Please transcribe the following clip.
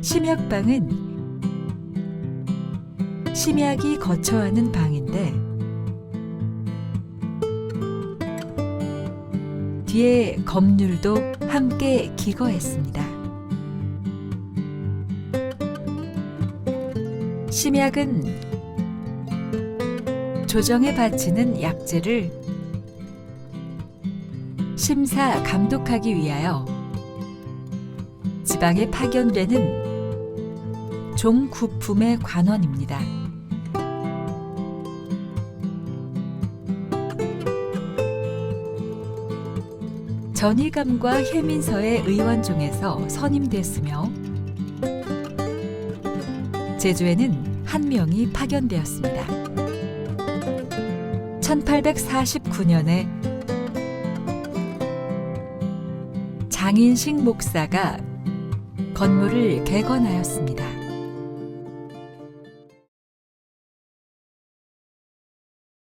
심약방은 심약이 거처하는 방인데 뒤에 검률도 함께 기거했습니다. 심약은 조정에 바치는 약재를 심사 감독하기 위하여 지방에 파견되는 종구품의 관원입니다. 전의감과 혜민서의 의원 중에서 선임됐으며 제주에는 한 명이 파견되었습니다. 1849년에 장인식 목사가 건물을 개건하였습니다.